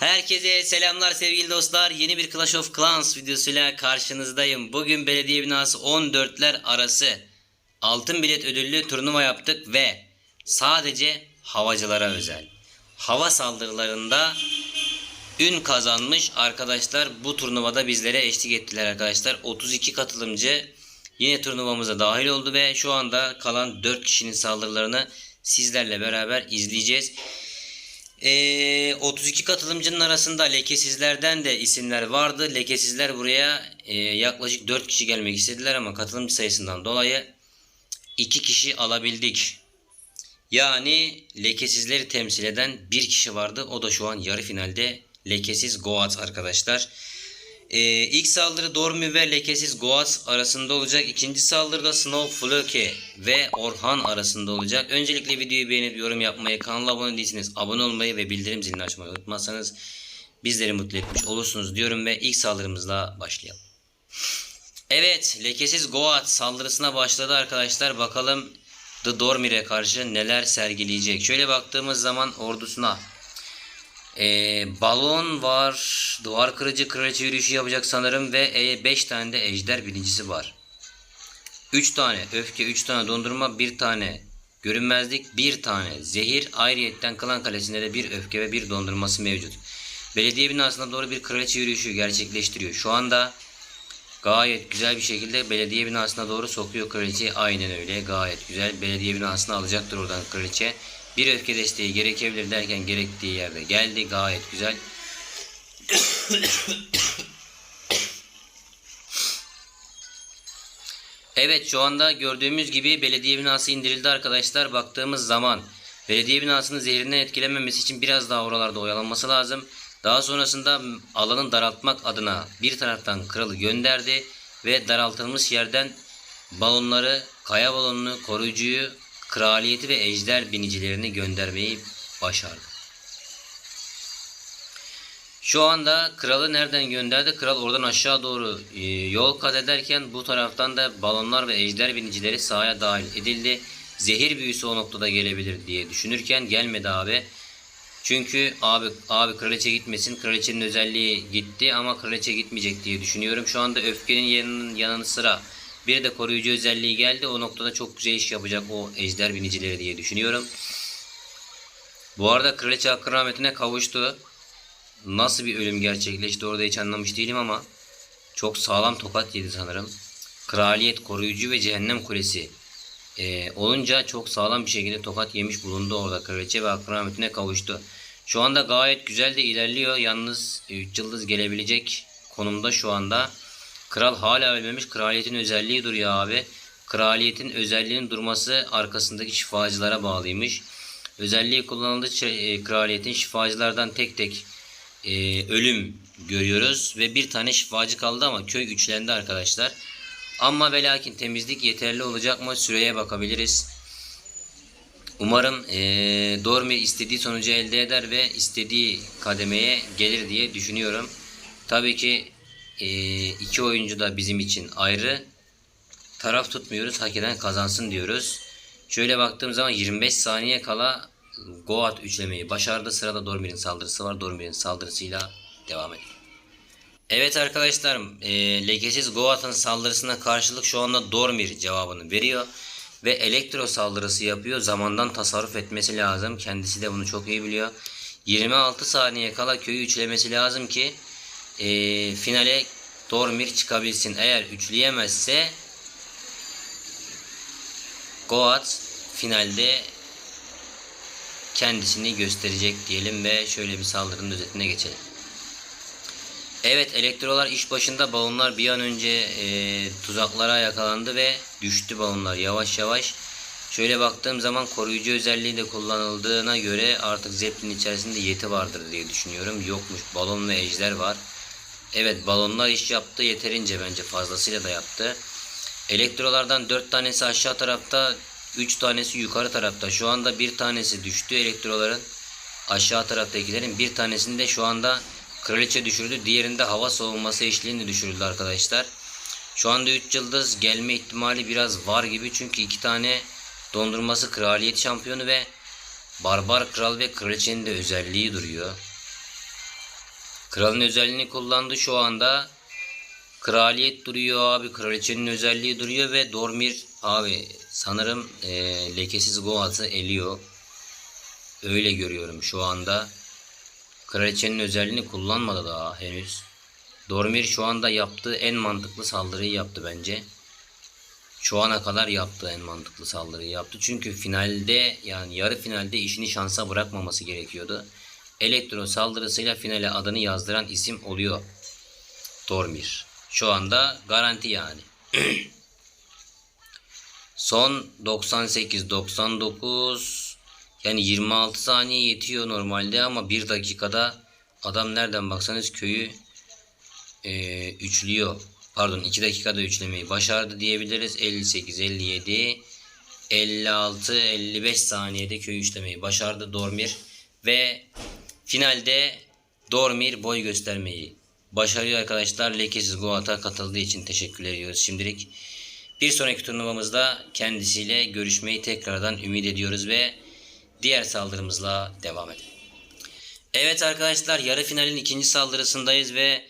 Herkese selamlar sevgili dostlar. Yeni bir Clash of Clans videosuyla karşınızdayım. Bugün belediye binası 14'ler arası altın bilet ödüllü turnuva yaptık ve sadece havacılara özel. Hava saldırılarında ün kazanmış arkadaşlar bu turnuvada bizlere eşlik ettiler arkadaşlar. 32 katılımcı yine turnuvamıza dahil oldu ve şu anda kalan 4 kişinin saldırılarını sizlerle beraber izleyeceğiz. Ee, 32 katılımcının arasında lekesizlerden de isimler vardı. Lekesizler buraya e, yaklaşık 4 kişi gelmek istediler ama katılımcı sayısından dolayı 2 kişi alabildik. Yani lekesizleri temsil eden bir kişi vardı. O da şu an yarı finalde lekesiz Goat arkadaşlar. Ee, ilk saldırı Dormi ve lekesiz Goat arasında olacak. İkinci saldırıda Snow Floke ve Orhan arasında olacak. Öncelikle videoyu beğenip yorum yapmayı, kanala abone değilseniz abone olmayı ve bildirim zilini açmayı unutmazsanız bizleri mutlu etmiş olursunuz diyorum ve ilk saldırımızla başlayalım. Evet, lekesiz Goat saldırısına başladı arkadaşlar. Bakalım The Dormir'e karşı neler sergileyecek. Şöyle baktığımız zaman ordusuna ee, balon var. Duvar kırıcı kraliçe yürüyüşü yapacak sanırım. Ve 5 tane de ejder birincisi var. 3 tane öfke, 3 tane dondurma, 1 tane görünmezlik, 1 tane zehir. Ayrıyetten klan kalesinde de bir öfke ve bir dondurması mevcut. Belediye binasına doğru bir kraliçe yürüyüşü gerçekleştiriyor. Şu anda gayet güzel bir şekilde belediye binasına doğru sokuyor kraliçeyi. Aynen öyle gayet güzel. Belediye binasına alacaktır oradan kraliçe. Bir öfke desteği gerekebilir derken gerektiği yerde geldi. Gayet güzel. Evet şu anda gördüğümüz gibi belediye binası indirildi arkadaşlar. Baktığımız zaman belediye binasının zehrinden etkilenmemesi için biraz daha oralarda oyalanması lazım. Daha sonrasında alanı daraltmak adına bir taraftan kralı gönderdi ve daraltılmış yerden balonları, kaya balonunu, koruyucuyu, kraliyeti ve ejder binicilerini göndermeyi başardı. Şu anda kralı nereden gönderdi? Kral oradan aşağı doğru e, yol kat ederken bu taraftan da balonlar ve ejder binicileri sahaya dahil edildi. Zehir büyüsü o noktada gelebilir diye düşünürken gelmedi abi. Çünkü abi abi kraliçe gitmesin. Kraliçenin özelliği gitti ama kraliçe gitmeyecek diye düşünüyorum. Şu anda öfkenin yanının yanı sıra bir de koruyucu özelliği geldi. O noktada çok güzel iş yapacak o ejder binicileri diye düşünüyorum. Bu arada kraliçe rahmetine kavuştu. Nasıl bir ölüm gerçekleşti orada hiç anlamış değilim ama çok sağlam tokat yedi sanırım. Kraliyet, koruyucu ve cehennem kulesi e, olunca çok sağlam bir şekilde tokat yemiş bulundu orada kraliçe ve rahmetine kavuştu. Şu anda gayet güzel de ilerliyor. Yalnız 3 yıldız gelebilecek konumda şu anda. Kral hala ölmemiş. Kraliyetin özelliği duruyor abi. Kraliyetin özelliğinin durması arkasındaki şifacılara bağlıymış. Özelliği kullanıldığı e, kraliyetin şifacılardan tek tek e, ölüm görüyoruz. Ve bir tane şifacı kaldı ama köy üçlendi arkadaşlar. Ama ve lakin temizlik yeterli olacak mı? Süreye bakabiliriz. Umarım e, Dormi istediği sonucu elde eder ve istediği kademeye gelir diye düşünüyorum. Tabii ki e, iki oyuncu da bizim için ayrı. Taraf tutmuyoruz. Hak eden kazansın diyoruz. Şöyle baktığım zaman 25 saniye kala Goat üçlemeyi başardı. Sırada Dormir'in saldırısı var. Dormir'in saldırısıyla devam edelim. Evet arkadaşlar, e, lekesiz Goat'ın saldırısına karşılık şu anda Dormir cevabını veriyor. Ve elektro saldırısı yapıyor. Zamandan tasarruf etmesi lazım. Kendisi de bunu çok iyi biliyor. 26 saniye kala köyü üçlemesi lazım ki e, finale Dormir çıkabilsin. Eğer üçleyemezse Goat finalde kendisini gösterecek diyelim ve şöyle bir saldırının özetine geçelim. Evet elektrolar iş başında balonlar bir an önce e, tuzaklara yakalandı ve düştü balonlar yavaş yavaş. Şöyle baktığım zaman koruyucu özelliği de kullanıldığına göre artık Zeppelin içerisinde yeti vardır diye düşünüyorum. Yokmuş balon ve ejder var. Evet balonlar iş yaptı yeterince bence fazlasıyla da yaptı. Elektrolardan 4 tanesi aşağı tarafta 3 tanesi yukarı tarafta. Şu anda bir tanesi düştü elektroların. Aşağı taraftakilerin bir tanesinde şu anda Kraliçe düşürdü. Diğerinde hava soğuması eşliğinde düşürüldü arkadaşlar. Şu anda 3 yıldız gelme ihtimali biraz var gibi. Çünkü iki tane dondurması kraliyet şampiyonu ve barbar kral ve kraliçenin de özelliği duruyor. Kralın özelliğini kullandı şu anda. Kraliyet duruyor abi. Kraliçenin özelliği duruyor ve Dormir abi sanırım e, lekesiz Goat'ı eliyor. Öyle görüyorum şu anda. Kraliçenin özelliğini kullanmadı daha henüz. Dormir şu anda yaptığı en mantıklı saldırıyı yaptı bence. Şu ana kadar yaptığı en mantıklı saldırıyı yaptı. Çünkü finalde yani yarı finalde işini şansa bırakmaması gerekiyordu. Elektro saldırısıyla finale adını yazdıran isim oluyor. Dormir. Şu anda garanti yani. Son 98-99 yani 26 saniye yetiyor normalde ama 1 dakikada adam nereden baksanız köyü e, üçlüyor. Pardon 2 dakikada üçlemeyi başardı diyebiliriz. 58, 57, 56, 55 saniyede köyü üçlemeyi başardı Dormir. Ve finalde Dormir boy göstermeyi başarıyor arkadaşlar. Lekesiz Goat'a katıldığı için teşekkür ediyoruz şimdilik. Bir sonraki turnuvamızda kendisiyle görüşmeyi tekrardan ümit ediyoruz ve diğer saldırımızla devam edelim. Evet arkadaşlar yarı finalin ikinci saldırısındayız ve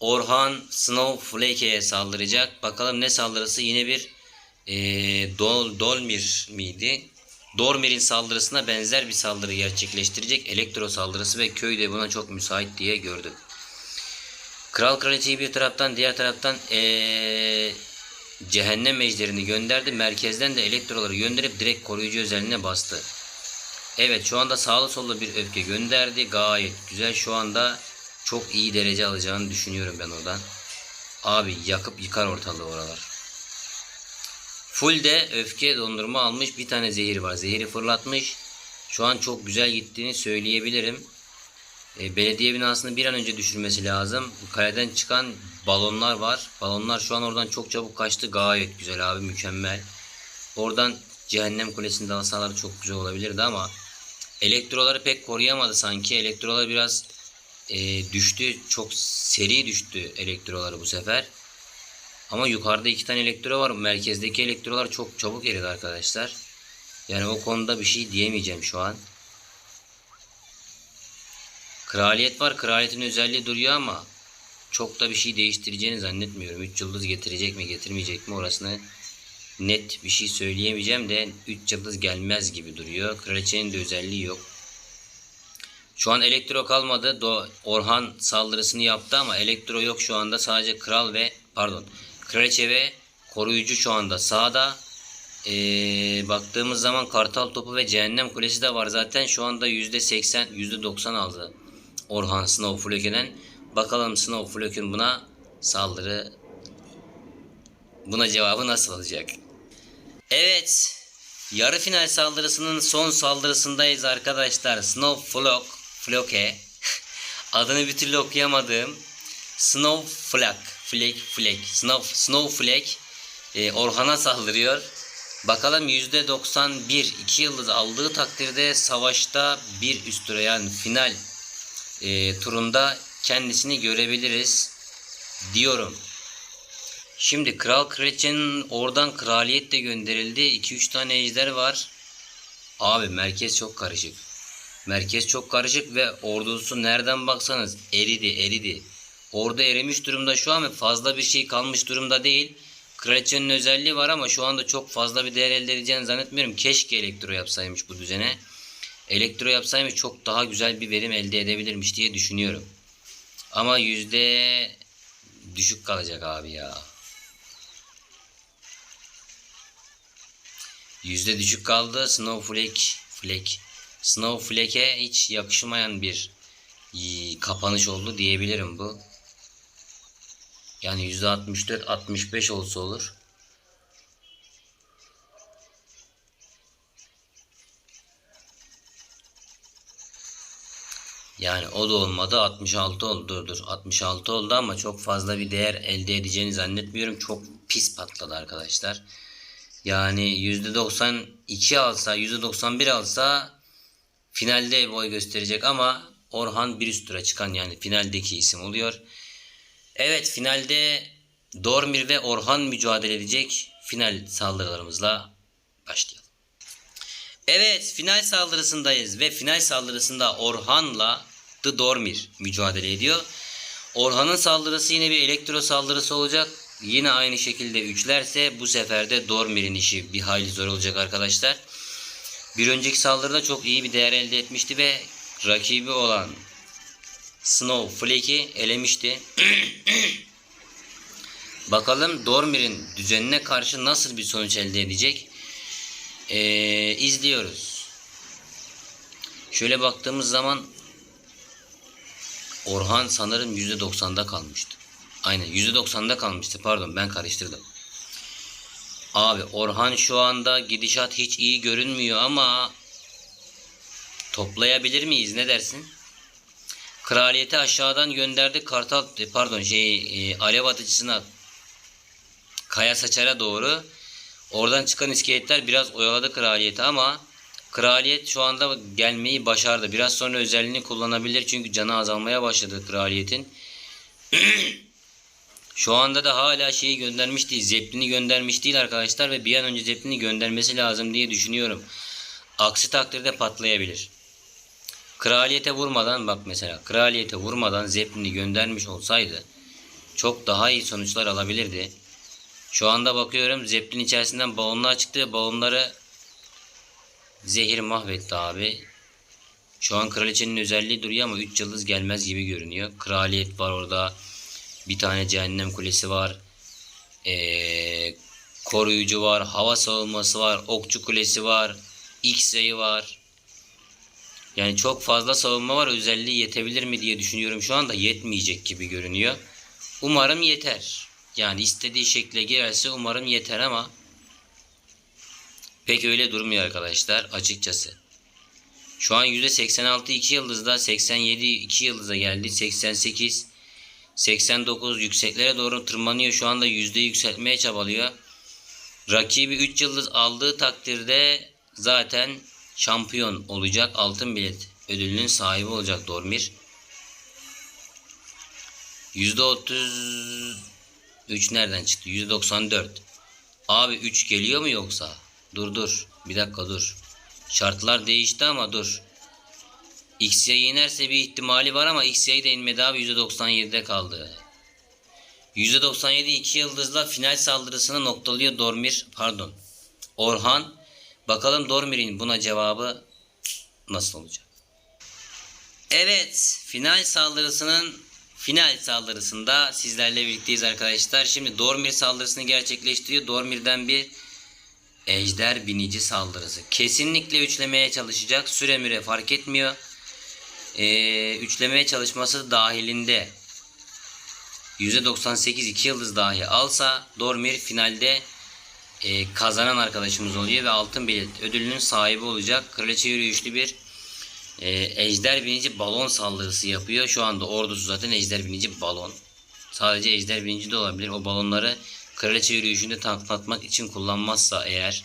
Orhan Snowflake'e saldıracak. Bakalım ne saldırısı yine bir eee, Dol, Dolmir miydi? Dormir'in saldırısına benzer bir saldırı gerçekleştirecek. Elektro saldırısı ve köy de buna çok müsait diye gördük. Kral kraliçeyi bir taraftan diğer taraftan eee, cehennem ejderini gönderdi. Merkezden de elektroları gönderip direkt koruyucu özelliğine bastı. Evet şu anda sağlı sollu bir öfke gönderdi. Gayet güzel şu anda çok iyi derece alacağını düşünüyorum ben oradan. Abi yakıp yıkar ortalığı oralar. Full de öfke dondurma almış. Bir tane zehir var. Zehiri fırlatmış. Şu an çok güzel gittiğini söyleyebilirim. E, belediye binasını bir an önce düşürmesi lazım. Kaleden çıkan balonlar var. Balonlar şu an oradan çok çabuk kaçtı. Gayet güzel abi mükemmel. Oradan cehennem kulesinde alsalar çok güzel olabilirdi ama elektroları pek koruyamadı sanki. Elektrolar biraz e, düştü. Çok seri düştü elektroları bu sefer. Ama yukarıda iki tane elektro var. Merkezdeki elektrolar çok çabuk eridi arkadaşlar. Yani o konuda bir şey diyemeyeceğim şu an. Kraliyet var. Kraliyetin özelliği duruyor ama çok da bir şey değiştireceğini zannetmiyorum. 3 yıldız getirecek mi getirmeyecek mi orasını net bir şey söyleyemeyeceğim de 3 yıldız gelmez gibi duruyor. Kraliçenin de özelliği yok. Şu an elektro kalmadı. Do Orhan saldırısını yaptı ama elektro yok şu anda. Sadece kral ve pardon kraliçe ve koruyucu şu anda sağda. Ee, baktığımız zaman kartal topu ve cehennem kulesi de var zaten. Şu anda %80 %90 aldı Orhan Snowflake'den. Bakalım Snowflake'in buna saldırı buna cevabı nasıl olacak? Evet. Yarı final saldırısının son saldırısındayız arkadaşlar. Snowflake Floke adını bir türlü okuyamadığım Snowflake Flake Flake Snow Snowflake e, Orhan'a saldırıyor. Bakalım %91 2 yıldız aldığı takdirde savaşta bir üst tura final e, turunda kendisini görebiliriz diyorum. Şimdi kral kraliçenin oradan kraliyet de gönderildi. 2-3 tane ejder var. Abi merkez çok karışık. Merkez çok karışık ve ordusu nereden baksanız eridi eridi. Orada erimiş durumda şu an ve fazla bir şey kalmış durumda değil. Kraliçenin özelliği var ama şu anda çok fazla bir değer elde edeceğini zannetmiyorum. Keşke elektro yapsaymış bu düzene. Elektro yapsaymış çok daha güzel bir verim elde edebilirmiş diye düşünüyorum. Ama yüzde düşük kalacak abi ya. Yüzde düşük kaldı. Snowflake Flake. Snowflake'e hiç yakışmayan bir y- kapanış oldu diyebilirim bu. Yani yüzde 64-65 olsa olur. Yani o da olmadı 66 oldu dur 66 oldu ama çok fazla bir değer elde edeceğini zannetmiyorum. Çok pis patladı arkadaşlar. Yani %92 alsa %91 alsa finalde boy gösterecek ama Orhan bir üst tura çıkan yani finaldeki isim oluyor. Evet finalde Dormir ve Orhan mücadele edecek. Final saldırılarımızla başlayalım. Evet final saldırısındayız ve final saldırısında Orhan'la The Dormir mücadele ediyor. Orhan'ın saldırısı yine bir elektro saldırısı olacak. Yine aynı şekilde üçlerse bu sefer de Dormir'in işi bir hayli zor olacak arkadaşlar. Bir önceki saldırıda çok iyi bir değer elde etmişti ve rakibi olan Snow Flake'i elemişti. Bakalım Dormir'in düzenine karşı nasıl bir sonuç elde edecek? Ee, izliyoruz. Şöyle baktığımız zaman Orhan sanırım %90'da kalmıştı. Aynen %90'da kalmıştı. Pardon ben karıştırdım. Abi Orhan şu anda gidişat hiç iyi görünmüyor ama toplayabilir miyiz ne dersin? Kraliyeti aşağıdan gönderdi Kartal pardon şey e, alev atıcısına Kaya Saçar'a doğru. Oradan çıkan iskeletler biraz oyaladı kraliyeti ama kraliyet şu anda gelmeyi başardı. Biraz sonra özelliğini kullanabilir çünkü canı azalmaya başladı kraliyetin. şu anda da hala şeyi göndermiş değil. Zeplini göndermiş değil arkadaşlar ve bir an önce Zeplini göndermesi lazım diye düşünüyorum. Aksi takdirde patlayabilir. Kraliyete vurmadan bak mesela kraliyete vurmadan Zeppelin'i göndermiş olsaydı çok daha iyi sonuçlar alabilirdi. Şu anda bakıyorum Zeppelin içerisinden balonlar çıktı balonları zehir mahvetti abi. Şu an kraliçenin özelliği duruyor ama 3 yıldız gelmez gibi görünüyor. Kraliyet var orada. Bir tane cehennem kulesi var. Ee, koruyucu var. Hava savunması var. Okçu kulesi var. X-ray var. Yani çok fazla savunma var. Özelliği yetebilir mi diye düşünüyorum. Şu anda yetmeyecek gibi görünüyor. Umarım yeter. Yani istediği şekle girerse umarım yeter ama pek öyle durmuyor arkadaşlar açıkçası. Şu an %86 2 yıldızda 87 2 yıldıza geldi. 88 89 yükseklere doğru tırmanıyor. Şu anda yüzde yükseltmeye çabalıyor. Rakibi 3 yıldız aldığı takdirde zaten şampiyon olacak. Altın bilet ödülünün sahibi olacak Dormir. %30 3 nereden çıktı? 194. Abi 3 geliyor mu yoksa? Dur dur. Bir dakika dur. Şartlar değişti ama dur. XY inerse bir ihtimali var ama XY de inmedi abi. %97'de kaldı. %97 2 yıldızla final saldırısını noktalıyor Dormir. Pardon. Orhan. Bakalım Dormir'in buna cevabı nasıl olacak? Evet. Final saldırısının Final saldırısında sizlerle birlikteyiz arkadaşlar. Şimdi Dormir saldırısını gerçekleştiriyor. Dormir'den bir ejder binici saldırısı. Kesinlikle üçlemeye çalışacak. Süre müre fark etmiyor. Ee, üçlemeye çalışması dahilinde %98 2 yıldız dahi alsa Dormir finalde e, kazanan arkadaşımız oluyor ve altın bilet ödülünün sahibi olacak. Kraliçe yürüyüşlü bir e, ejder binici balon saldırısı yapıyor. Şu anda ordusu zaten ejder binici balon. Sadece ejder binici de olabilir. O balonları kraliçe yürüyüşünde tanklatmak için kullanmazsa eğer.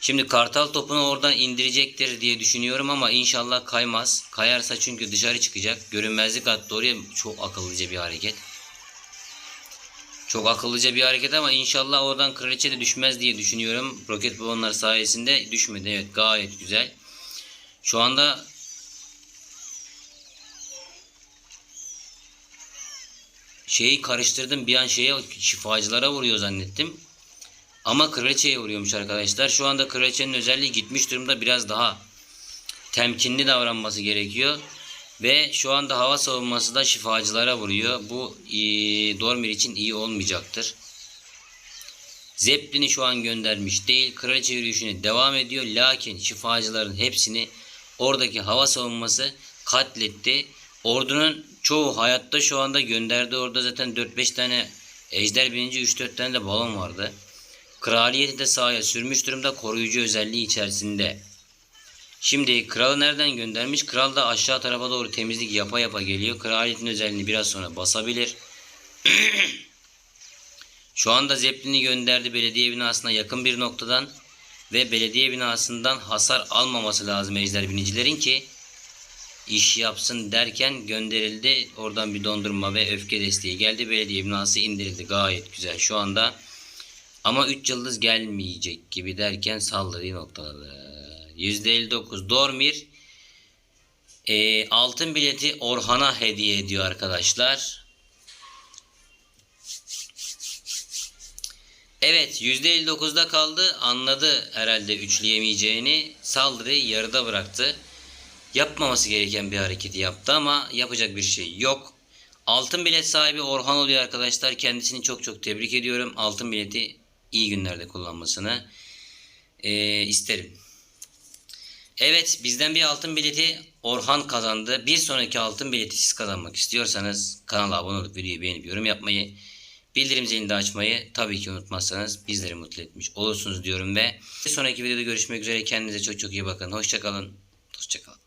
Şimdi kartal topunu oradan indirecektir diye düşünüyorum ama inşallah kaymaz. Kayarsa çünkü dışarı çıkacak. Görünmezlik attı oraya çok akıllıca bir hareket. Çok akıllıca bir hareket ama inşallah oradan kraliçe de düşmez diye düşünüyorum. Roket balonlar sayesinde düşmedi. Evet gayet güzel. Şu anda şeyi karıştırdım bir an şeye şifacılara vuruyor zannettim. Ama kraliçeye vuruyormuş arkadaşlar. Şu anda kraliçenin özelliği gitmiş durumda biraz daha temkinli davranması gerekiyor. Ve şu anda hava savunması da şifacılara vuruyor. Bu e, Dormir için iyi olmayacaktır. Zeppelin'i şu an göndermiş değil. Kraliçe yürüyüşüne devam ediyor. Lakin şifacıların hepsini oradaki hava savunması katletti. Ordunun çoğu hayatta şu anda gönderdi. Orada zaten 4-5 tane ejder bininci 3-4 tane de balon vardı. Kraliyeti de sahaya sürmüş durumda koruyucu özelliği içerisinde. Şimdi kralı nereden göndermiş? Kral da aşağı tarafa doğru temizlik yapa yapa geliyor. Kraliyetin özelliğini biraz sonra basabilir. Şu anda Zeppelin'i gönderdi belediye binasına yakın bir noktadan ve belediye binasından hasar almaması lazım ejder binicilerin ki iş yapsın derken gönderildi. Oradan bir dondurma ve öfke desteği geldi. Belediye binası indirildi. Gayet güzel şu anda. Ama 3 yıldız gelmeyecek gibi derken saldırıyı noktaladı. %59 Dormir e, altın bileti Orhan'a hediye ediyor arkadaşlar. Evet %59'da kaldı. Anladı herhalde üçleyemeyeceğini. Saldırıyı yarıda bıraktı. Yapmaması gereken bir hareketi yaptı ama yapacak bir şey yok. Altın bilet sahibi Orhan oluyor arkadaşlar. Kendisini çok çok tebrik ediyorum. Altın bileti iyi günlerde kullanmasını e, isterim. Evet bizden bir altın bileti Orhan kazandı. Bir sonraki altın bileti siz kazanmak istiyorsanız kanala abone olup videoyu beğenip yorum yapmayı, bildirim zilini de açmayı tabii ki unutmazsanız bizleri mutlu etmiş olursunuz diyorum ve bir sonraki videoda görüşmek üzere. Kendinize çok çok iyi bakın. Hoşçakalın. Hoşçakalın.